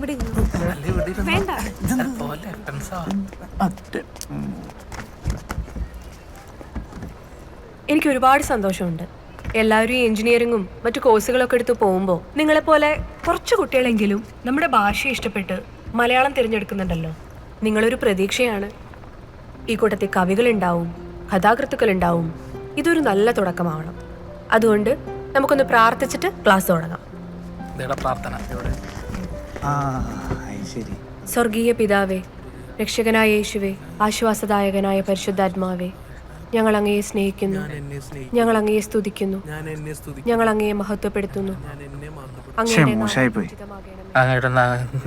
ഇവിടെ ഇരുന്നോ. വേണ്ട. എനിക്ക് ഒരുപാട് സന്തോഷമുണ്ട്. എല്ലാവരും ഈ എഞ്ചിനീയറിങ്ങും മറ്റു കോഴ്സുകളൊക്കെ എടുത്ത് പോകുമ്പോൾ നിങ്ങളെപ്പോലെ കുറച്ച് കുട്ടികളെങ്കിലും നമ്മുടെ ഭാഷ ഇഷ്ടപ്പെട്ട് മലയാളം തിരഞ്ഞെടുക്കുന്നുണ്ടല്ലോ. നിങ്ങളൊരു പ്രതീക്ഷയാണ്. ഈ കൂട്ടത്തിൽ കവികളുണ്ടാവും കഥാകൃത്തുക്കളുണ്ടാവും. ഇതൊരു നല്ല തുടക്കമാവണം. അതുകൊണ്ട് നമുക്കൊന്ന് പ്രാർത്ഥിച്ചിട്ട് ക്ലാസ് തുടങ്ങാം. പ്രാർത്ഥന. സ്വർഗീയ പിതാവേ രക്ഷകനായ യേശുവേ ആശ്വാസദായകനായ പരിശുദ്ധാത്മാവേ ഞങ്ങൾ അങ്ങയെ സ്നേഹിക്കുന്നു. ഞങ്ങൾ അങ്ങയെ സ്തുതിക്കുന്നു. ഞങ്ങൾ അങ്ങയെ മഹത്വപ്പെടുത്തുന്നു.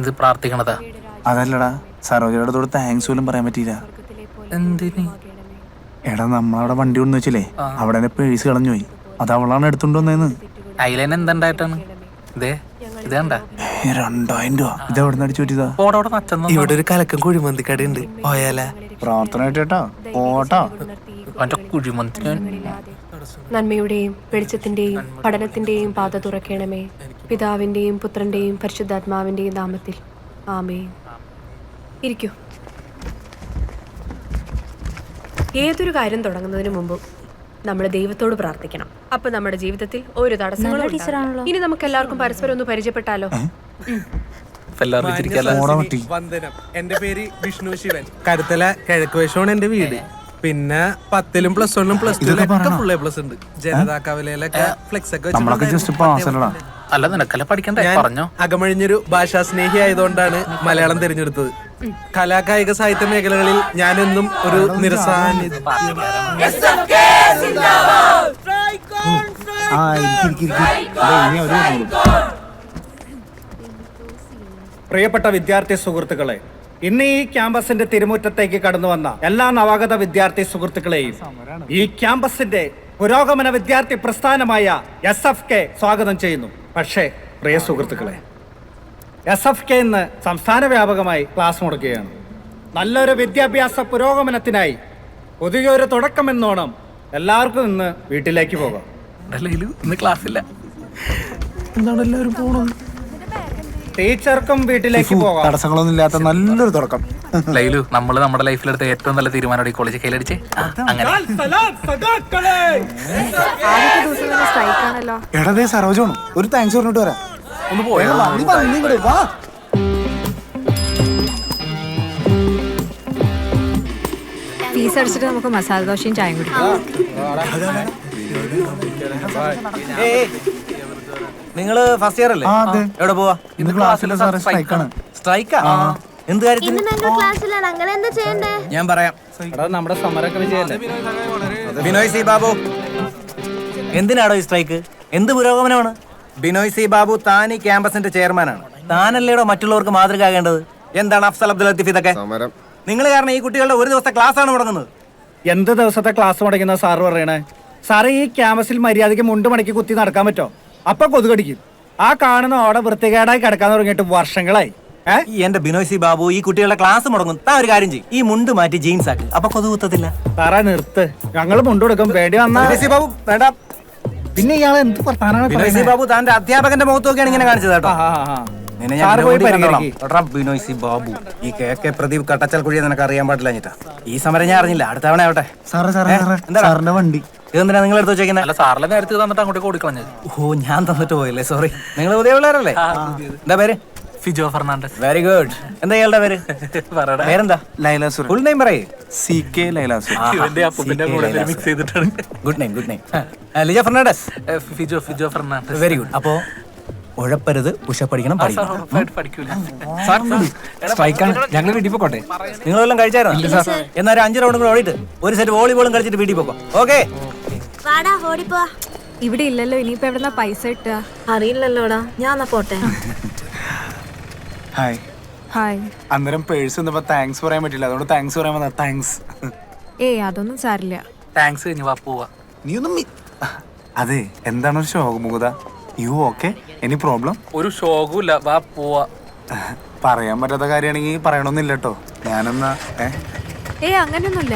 ഇത് പ്രാർത്ഥിക്കണതാ. അതല്ലടാ സരോജയുടെ തോട് താങ്ക്സ് പോലും പറയാൻ പറ്റിയില്ല. എന്തിന്? എടാ നമ്മളവിടെ വണ്ടി കൊണ്ടു വെച്ചില്ലേ? അവിടെ എന്നെ പേഴ്സ് കളഞ്ഞു പോയി അത് അവളാണ് എടുത്തോണ്ട് വന്നേന്ന് അതിലെന്നെ എന്തുണ്ടായിട്ടാണ് ഇതേ ഇത് കണ്ട? രണ്ടായിരം രൂപ ഇത് എവിടെ നിന്ന് അടിച്ചു പറ്റിയതാ? ഓടോടെ നച്ചെന്ന് ഇവിടെ ഒരു കലക്കം കുഴിമന്തിക്കട ഉണ്ട് പോയാലേ? പ്രാർത്ഥന കേട്ടോ ഓട്ടോ അവന്റെ കുഴിമന്തിന് നന്മയുടെയും വെളിച്ചത്തിന്റെയും പഠനത്തിന്റെയും പാത തുറക്കണമേ. പിതാവിന്റെയും പുത്രന്റെയും പരിശുദ്ധാത്മാവിന്റെയും നാമത്തിൽ. ആമേ ഇരിക്കൂ. ഏതൊരു കാര്യം തുടങ്ങുന്നതിന് മുമ്പ് നമ്മൾ ദൈവത്തോട് പ്രാർത്ഥിക്കണം. അപ്പൊ നമ്മുടെ ജീവിതത്തിൽ ഒരു തടസ്സങ്ങളും. ഇനി നമുക്ക് എല്ലാവർക്കും പരസ്പരം ഒന്ന് പരിചയപ്പെട്ടാലോ? വന്ദനം. എന്റെ പേര് വിഷ്ണു ശിവൻ. കരുത്തല കിഴക്ക് വേഷമാണ് എന്റെ വീട്. പിന്നെ പത്തിലും പ്ലസ് വണ്ണും പ്ലസ് ടു ടുലും ഒക്കെ പറയണോ? ഫുൾ എ പ്ലസ് ഉണ്ട്. ജനതാ കവലയിലൊക്കെ ഫ്ലെക്സ് ഒക്കെ അല്ല നിനക്കല്ല പഠിക്കണ്ടേ? പറഞ്ഞോ. അകമഴിഞ്ഞൊരു ഭാഷാ സ്നേഹി ആയതുകൊണ്ടാണ് മലയാളം തിരഞ്ഞെടുത്തത്. കലാകായിക സാഹിത്യ മേഖലകളിൽ ഞാനെന്നും ഒരു നിരസാന്നിധ്യം ആ ഇരിക്ക്, ഇരിക്ക്, ഇനി. പ്രിയപ്പെട്ട വിദ്യാർത്ഥി സുഹൃത്തുക്കളെ ഇന്ന് ഈ ക്യാമ്പസിന്റെ തിരുമുറ്റത്തേക്ക് കടന്നു വന്ന എല്ലാ നവാഗത വിദ്യാർത്ഥി സുഹൃത്തുക്കളെയും ഈ ക്യാമ്പസിന്റെ പുരോഗമന വിദ്യാർത്ഥി പ്രസ്ഥാനമായ എസ് എഫ് കെ സ്വാഗതം ചെയ്യുന്നു. പക്ഷേ പ്രിയ സുഹൃത്തുക്കളെ എസ് എഫ് കെ ഇന്ന് സംസ്ഥാന വ്യാപകമായി ക്ലാസ് മുടക്കുകയാണ്. നല്ലൊരു വിദ്യാഭ്യാസ പുരോഗമനത്തിനായി പുതിയൊരു തുടക്കമെന്നോണം എല്ലാവർക്കും ഇന്ന് വീട്ടിലേക്ക് പോകാം. ഇന്ന് ക്ലാസ്സില്ല. എന്താണ് എല്ലാവരും പോണത്? ടീച്ചർക്കും വീട്ടിലേക്ക് പോകാം. തടസ്സങ്ങളൊന്നും ഇല്ലാത്ത നല്ലൊരു തുടക്കം. ലൈലു നമ്മൾ നമ്മുടെ ലൈഫിലെടുത്ത ഏറ്റവും നല്ല തീരുമാനം ഈ കോളേജ് കയ്യിലടിച്ച് അങ്ങനെ. എടാ ദേ സരോജാണ് ഒരു താങ്ക്സ് പറഞ്ഞിട്ട് വരാം. ഒന്ന് പോയോ. ഫീസ് അടിച്ചിട്ട് നമുക്ക് മസാല ദോശയും ചായയും കുടിക്കാം. നിങ്ങൾ ഫസ്റ്റ് ഇയർ അല്ലേ? എവിടെ പോവാ? ഇന്ന് ക്ലാസ്സിലെ സാറേ സ്ട്രൈക്കാണ് സ്ട്രൈക്കാ എന്ത് കാര്യത്തിന്? ഇന്ന് ഞങ്ങൾ ക്ലാസ്സിലാണ് അങ്ങനെ എന്താ ചെയ്യണ്ടേ? ഞാൻ പറയാം. എടാ നമ്മുടെ സമരൊക്കെ വിജയല്ലേ? ബിനോയ് സി ബാബു. എന്തിനാടോ ഈ സ്ട്രൈക്ക് എന്ത് പുരോഗമനമാണ്? ബിനോയ് സി ബാബു താൻ ഈ ക്യാമ്പസിന്റെ ചെയർമാനാണ്. താനല്ലേടോ മറ്റുള്ളവർക്ക് മാതൃക മാതൃകയാകേണ്ടത് എന്താണ് അഫ്സൽ അബ്ദുൽ ലത്തീഫ് ഇതൊക്കെ? നിങ്ങൾ കാരണം ഈ കുട്ടികളുടെ ഒരു ദിവസത്തെ ക്ലാസ് ആണ് മുടങ്ങുന്നത്. എന്ത് ദിവസത്തെ ക്ലാസ് മുടങ്ങുന്ന സാറ് പറയണേ? സാറേ ഈ ക്യാമ്പസിൽ മര്യാദയ്ക്ക് മുണ്ട് മടക്കി കുത്തി നടക്കാൻ പറ്റോ? അപ്പൊ കൊതുകടിക്കും. ആ കാണുന്ന ഓടെ വൃത്തികേടായി കിടക്കാൻ തുടങ്ങിയിട്ട് വർഷങ്ങളായി. ഈ എന്റെ ബിനോയ് സി ബാബു ഈ കുട്ടികളുടെ ക്ലാസ് മുടങ്ങും. താ ഒരു കാര്യം ചെയ്യും. ഈ മുണ്ട് മാറ്റി ജീൻസ് ആക്കി. അപ്പൊ കൊതു കുത്തത്തില്ല. സാറേ നിർത്ത്. ഞങ്ങൾ മുണ്ട് കൊടുക്കും. വേണ്ടി വന്നാ ബിനോയ് സി ബാബു വേണ്ട. പിന്നെ ഇയാൾ എന്ത് വർത്താനാണ് ബിനോയ് സി? ബാബു താന്റെ അധ്യാപകന്റെ മുഖത്ത് നോക്കിയാണ് ഇങ്ങനെ കാണിച്ചത് കേട്ടോ. ബിനോയ് സി ബാബു ഈ കെ കെ പ്രദീപ് കട്ടച്ചൽ കുഴിയെ നിനക്ക് അറിയാൻ പാടില്ല ഈ സമരം ഞാൻ അറിഞ്ഞില്ല. അടുത്ത തവണ ആവട്ടെ. സാറേ സാറേ? സാറിന്റെ വണ്ടി. ഇതെന്തിനാ നിങ്ങൾ എടുത്ത് വെച്ചേക്കുന്നത് അല്ല സാറിലെ നേരത്തെ തന്നിട്ട് അങ്ങോട്ടേക്ക് കൊടുക്കളഞ്ഞത് ഓ ഞാൻ തന്നിട്ട് പോയില്ലേ സോറി നിങ്ങൾ പുതിയ പിള്ളേരല്ലേ? എന്താ പേര്? ഫിജോ ഫെർണാണ്ടസ്. വെരി ഗുഡ് എന്താ ഇയാളുടെ പേര്? പറയടാ പേരെന്താ? ലൈലാസുർ ഫുൾ നെയിം പറയേ. സി കെ ലൈലാസുർ ഇവന്റെ അപ്പൂപ്പിന്റെ കൂടെ മിക്സ് ചെയ്തിട്ടാണ്. Good name good name Lija Fernandez. Fijo Fijo Fernandez. Very good അപ്പോ ഉഴപ്പരുത് ഉഷ പഠിക്കണം. ഞങ്ങൾ വീട്ടിൽ പോകട്ടെ നിങ്ങളെല്ലാം കഴിച്ചായിരുന്നു? എന്നാലും അഞ്ച് റൗണ്ടുകൾ കൂടെ ഓടിയിട്ട് ഒരു സെറ്റ് വോളിബോളും കളിച്ചിട്ട് വീട്ടിൽ പോക്കോ. ഓക്കെ വാടാ ഓടിപ്പോ. ഇവിടെ ഇല്ലല്ലോ ഇനിയിപ്പോ എവിടെന്നാ പൈസ കിട്ടുക? അറിയില്ലല്ലോടാ ഞാൻ എന്നാ പോട്ടെ. ഹായ് ഹായ് അന്നേരം പേഴ്സ് എന്നപ്പോ താങ്ക്സ് പറയാൻ പറ്റില്ല. അതുകൊണ്ട് താങ്ക്സ് പറയാൻ വന്നാ താങ്ക്സ് ഏയ് അതൊന്നും സാരില്ല. താങ്ക്സ് കഴിഞ്ഞ് വാ പോവാ. നീ ഒന്നും അതെ എന്താണ് ഒരു ശോകമുഖത യു ഓക്കെ എനി പ്രോബ്ലം ഒരു ഷോകും വാ പോവാ. പറയാൻ പറ്റാത്ത കാര്യമാണെങ്കിൽ പറയണമെന്നില്ല കേട്ടോ ഞാനെന്നാ ഏ? ഏയ് അങ്ങനെയൊന്നുമില്ല.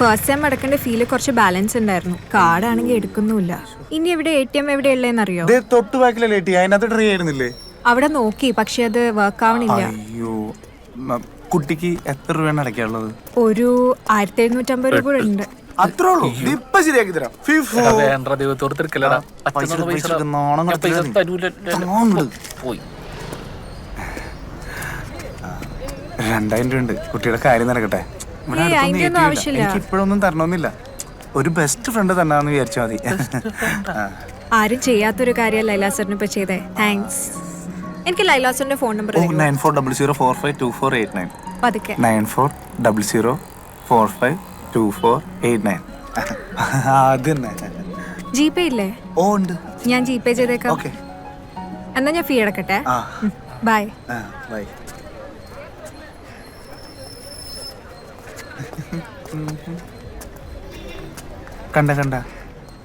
ഫസ്റ്റ് ടൈം അടക്കേണ്ട ഫീൽ കുറച്ച് ബാലൻസ് ഉണ്ടായിരുന്നു. കാർഡാണെങ്കിൽ എടുക്കുന്നുമില്ല. ഇനി എവിടെ എ ടി എം എവിടെ ഉള്ളതെന്ന് അറിയോ ഇത് തൊട്ട് ബാക്കിലല്ലേ ടി അതിനകത്ത് ട്രീ ആയിരുന്നില്ലേ? അവിടെ നോക്കി പക്ഷെ അത് വർക്ക് ആവണില്ല. അയ്യോ മ- കുട്ടിക്ക് എത്ര രൂപയാണ് അടയ്ക്കാനുള്ളത്? ഒരു ആയിരത്തി എഴുന്നൂറ്റമ്പത് രൂപ കൂടെ ഉണ്ട്. അത്രേ ഉള്ളൂ. ഇത് ഇപ്പൊ ശരിയാക്കി തരാം. ഫിഫു. എടാ, വേണ്ട ദൈവത്തോട് തിരക്കില്ലടാ പൈസ അച്ഛനൊന്ന് പൈസ പൈസ എടുക്ക്, നാണം ഞാൻ പൈസ കെടുത്തരുത്. തരൂല. അങ്ങോട്ട്. പോയി. രണ്ടായിരം രൂപ ഉണ്ട്. കുട്ടിയുടെ കാര്യം നടക്കട്ടെ. ഇവിടെ അടുത്തൊന്നും ATM ഇല്ല. ആവശ്യമില്ല. എനിക്ക് ഇപ്പോഴൊന്നും തരണമെന്നില്ല. ഒരു ബെസ്റ്റ് ഫ്രണ്ട് തന്നാന്ന് വിചാരിച്ചാൽ മതി. ആ. ആരും ചെയ്യാത്തൊരു കാര്യം ലൈലാസറിന് ഇപ്പൊ ചെയ്തേ. താങ്ക്സ് എനിക്ക് ലൈലാസറിന്റെ phone number O nine four double zero four five two four eight nine പതുക്കെ. Nine four double zero four five two four eight nine അത് തന്നെ ജി പേ ഇല്ലേ? ഓ ഉണ്ട്. ഞാൻ ജിപേ ചെയ്തേക്കാം. ഓക്കെ എന്നാ ഞാൻ ഫീ അടക്കട്ടെ. ആ. ബൈ ആ ബൈ കണ്ട കണ്ട.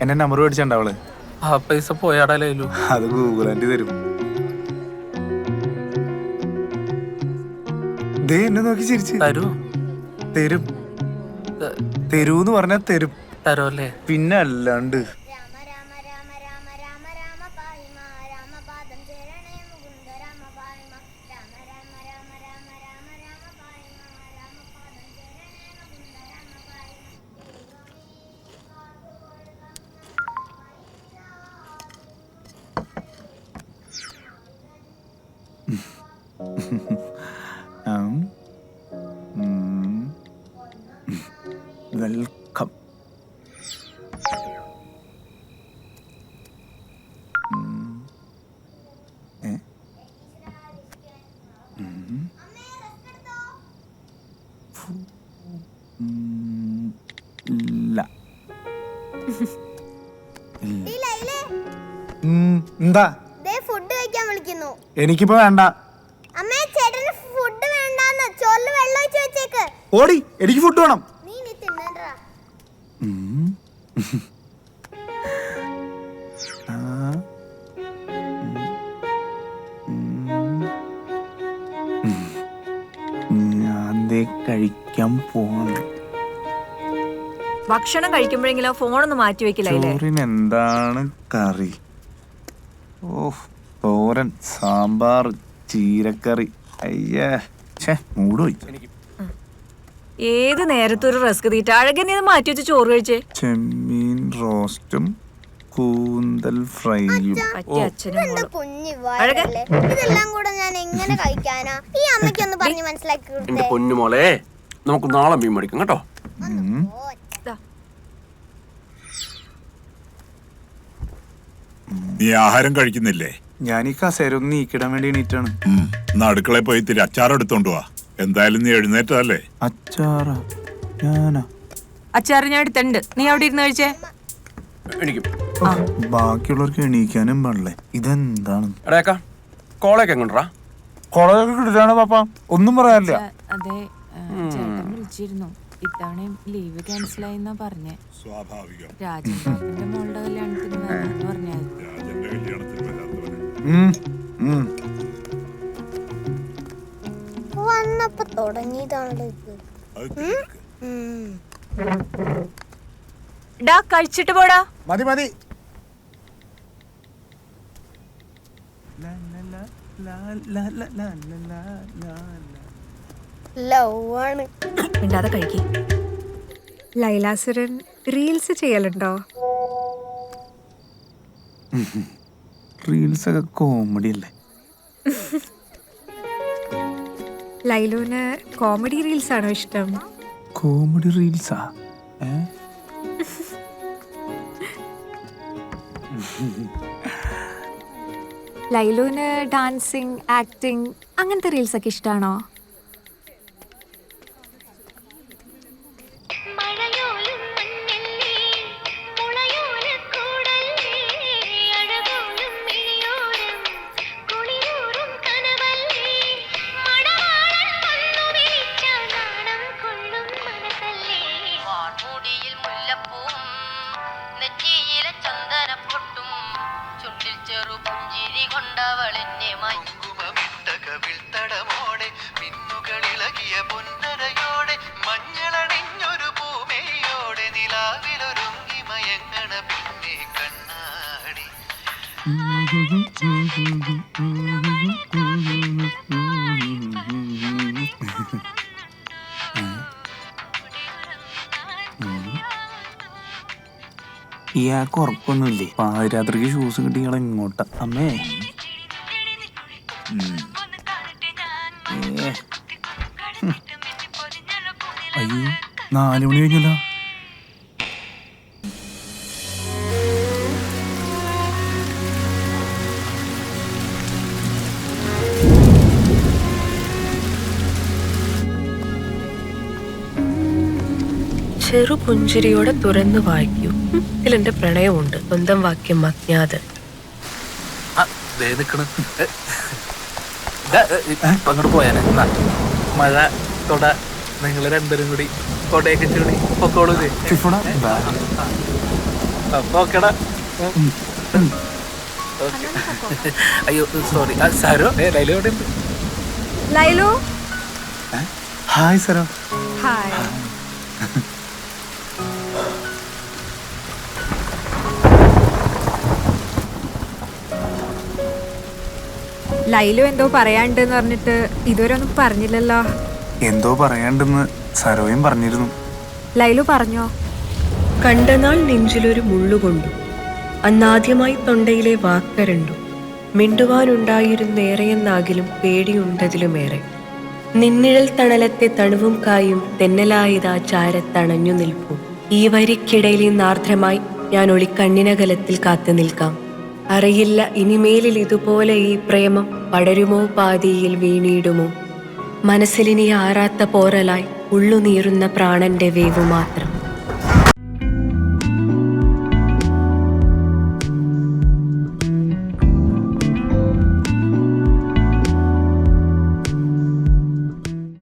എന്റെ നമ്പർ മേടിച്ചണ്ട അവൾ. ആ പൈസ പോയാടാലു അത് ഗൂഗിൾ ആന്റി തരും. ദേ എന്നെ നോക്കി ചിരിച്ച്. തരൂ. തരും. തരൂന്ന് പറഞ്ഞാ തരും. തരോ അല്ലേ? പിന്നെ അല്ലാണ്ട്. വെൽക്കം ഇല്ല ഉം, എന്താ? ഫുഡ് കഴിക്കാൻ വിളിക്കുന്നു. എനിക്കിപ്പോ വേണ്ട. ഓടി എനിക്ക് ഫുഡ് വേണം. കഴിക്കാൻ പോണം ഭക്ഷണം കഴിക്കുമ്പോഴെങ്കിലും ഒന്ന് മാറ്റി വെക്കില്ലേ? ചോറിന് എന്താണ് കറി? ഓ തോരൻ സാമ്പാർ ചീരക്കറി. അയ്യേ ഛേ മൂട് പോയി. ഏത് നേരത്തെ ഒരു റസ്ക് തീറ്റ. അഴകനെ ഇത് മാറ്റി വെച്ച് ചോറ് കഴിച്ചേ. ചെമ്മീൻ റോസ്റ്റും കൂന്തൽ ഫ്രൈയും. പറ്റിയ അച്ഛനും എന്താ മോളും. കുഞ്ഞു വയറല്ലേ ഇതെല്ലാം കൂടെ ഞാൻ എങ്ങനെ കഴിക്കാനാ? ഈ പറഞ്ഞ് മനസ്സിലാക്കി എന്റെ കൊടുത്തേ പൊന്നുമോളെ നമുക്ക് നാളെ മീൻ മേടിക്കാം കേട്ടോ. നീ ആഹാരം കഴിക്കുന്നില്ലേ? ഞാൻ ഈ കസേര ഒന്ന് നീക്കിടാൻ വേണ്ടി എണീറ്റാണ്. ഉം. എന്നാ അടുക്കളയിൽ പോയി ഇത്തിരി അച്ചാർ എടുത്തോണ്ട് വാ. എന്തായാലും നീ എഴുന്നേറ്റതല്ലേ? അച്ചാറാ ഞാനാ. അച്ചാറ് ഞാൻ എടുത്തിട്ടുണ്ട്. നീ അവിടെ ഇരുന്ന് കഴിച്ചേ. എനിക്കും. ബാക്കിയുള്ളവർക്ക് എണീക്കാനും പാടില്ലേ? ഇതെന്താണ്? എടേക്ക കോളേക്ക് എങ്ങോട്ടാ? കോളേജൊക്കെ കിട്ടില്ലാണ് പാപ്പ? ഒന്നും പറയാനില്ല. അതെ ചേട്ടൻ വിളിച്ചിരുന്നു. ഇത്തവണയും ലീവ് ക്യാൻസൽ ആയിന്നാ പറഞ്ഞേ. സ്വാഭാവികം. രാജൻ മോളുടെ കല്യാണത്തിന് വരാന്ന് പറഞ്ഞാൽ രാജന്റെ കല്യാണത്തിന് വരാത്തവന്. ഉം, ഉം. വന്നപ്പോ തുടങ്ങിയതാണല്ലോ ഇത്. ഡാ കഴിച്ചിട്ട് പോടാ മതി മതി മിണ്ടാതെ കഴിക്കി ലൈലാസുരൻ റീൽസ് ചെയ്യലുണ്ടോ റീൽസ് ഒക്കെ കോമഡി അല്ലേ ലൈലുവിന് കോമഡി റീൽസ് ആണോ ഇഷ്ടം? കോമഡി റീൽസാ ലൈലോന് ലൈലുവിന് ഡാൻസിങ് ആക്ടിങ് അങ്ങനത്തെ റീൽസ് ഒക്കെ ഇഷ്ടമാണോ മിന്നുകളിളകിയ പൊന്നരയോടെ മഞ്ഞളണിഞ്ഞൊരു പൂമേയോടെ നിലാവിലൊരുങ്ങി മയങ്ങണ പിന്നെ കണ്ണാടി. ഇയാൾക്ക് ഉറപ്പൊന്നുമില്ലേ? പാതിരാത്രിക്ക് ഷൂസ് കിട്ടി ഇയാളെ ഇങ്ങോട്ട അമ്മേ നാല് മണി കഴിഞ്ഞല്ലോ ചെറു പുഞ്ചിരിയോടെ തുറന്നു വായിക്കൂ. ഇതിലെന്റെ പ്രണയമുണ്ട്. സ്വന്തം വാക്യം അജ്ഞാത് അങ്ങോട്ട് പോയാനെ. മഴ തൊട നിങ്ങൾ രണ്ടുപേരും കൂടി കൊടയൊക്കെ ചൂടി. പൊക്കോളൂ ഇത്. ബാ. അപ്പൊ ഓക്കെടാ ഓക്കെ. അയ്യോ സോറി സാരോ? ഏ ലൈല എവിടെ ഉണ്ട് ലൈലു ഹായ് സാരോ. ഹായ്. ലൈലു എന്തോ പറയാണ്ടെന്ന് പറഞ്ഞിട്ട് ഇതുവരെ ഒന്നും പറഞ്ഞില്ലല്ലോ. എന്തോ പറയാണ്ടെന്ന് സരോയും പറഞ്ഞിരുന്നു. ലൈലു പറഞ്ഞോ? കണ്ടനാൾ നെഞ്ചിലൊരു മുള്ളുകൊണ്ടു അന്നാദ്യമായി തൊണ്ടയിലെ വാക്കരണ്ടു. മിണ്ടുവാനുണ്ടായിരുന്നേറെയെന്നാകിലും പേടിയുണ്ടതിലുമേറെ. നിന്നിഴൽ തണലത്തെ തണുവും കായും തെന്നലായതാ ചാരത്തണഞ്ഞു നിൽപ്പു. ഈ വരിക്കിടയിൽ നാർദ്രമായി ഞാൻ ഒളിക്കണ്ണിനകലത്തിൽ കാത്തു നിൽക്കാം. അറിയില്ല ഇനിമേലിൽ ഇതുപോലെ ഈ പ്രേമം പടരുമോ പാതിയിൽ വീണിടുമോ? മനസ്സിലിനി ആറാത്ത പോറലായി. ഉള്ളുനീറുന്ന പ്രാണന്റെ വേവു മാത്രം.